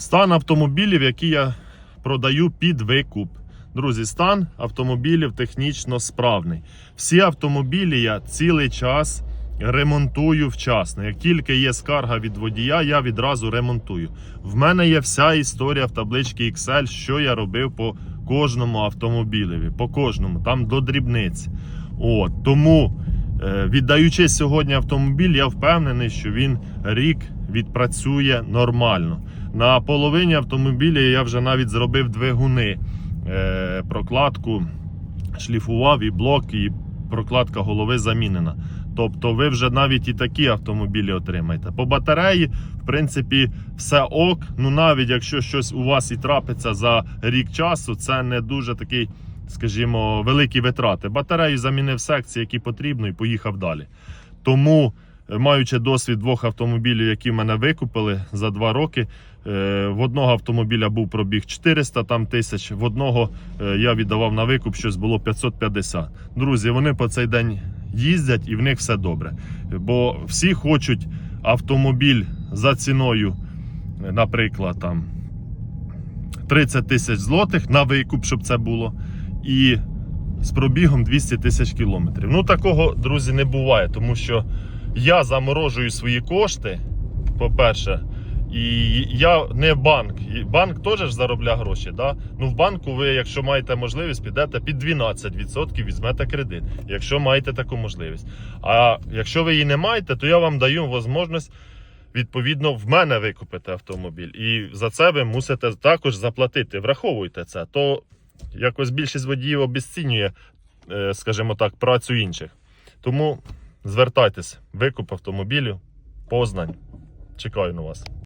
Стан автомобілів, які я продаю під викуп. Друзі, стан автомобілів технічно справний. Всі автомобілі я цілий час ремонтую вчасно. Як тільки є скарга від водія, я відразу ремонтую. В мене є вся історія в табличці Excel, що я робив по кожному автомобілеві, по кожному, там до дрібниць. От, тому, е, віддаючи сьогодні автомобіль, я впевнений, що він рік відпрацює нормально. На половині автомобіля я вже навіть зробив двигуни, е, прокладку шліфував і блок, і прокладка голови замінена. Тобто ви вже навіть і такі автомобілі отримаєте. По батареї, в принципі, все ок. Ну навіть якщо щось у вас і трапиться за рік часу, це не дуже такий, скажімо, великі витрати. Батарею замінив секції, які потрібно, і поїхав далі. Тому, маючи досвід двох автомобілів, які мене викупили за два роки. е, В одного автомобіля був пробіг 400 там тисяч, в одного е, я віддавав на викуп, щось було 550. Друзі, вони по цей день їздять і в них все добре. Бо всі хочуть автомобіль за ціною, наприклад, там 30 тисяч злотих на викуп, щоб це було. І з пробігом 200 тисяч кілометрів. Ну такого, друзі, не буває, тому що я заморожую свої кошти, по-перше, і я не банк. І Банк теж заробляє гроші. Да? Ну в банку ви, якщо маєте можливість, підете під 12% візьмете кредит, якщо маєте таку можливість. А якщо ви її не маєте, то я вам даю можливість. Відповідно, в мене викупити автомобіль, і за це ви мусите також заплатити. Враховуйте це, то якось більшість водіїв обесцінює, е, скажімо так, працю інших. Тому звертайтесь, викуп автомобілів, Познань. Чекаю на вас.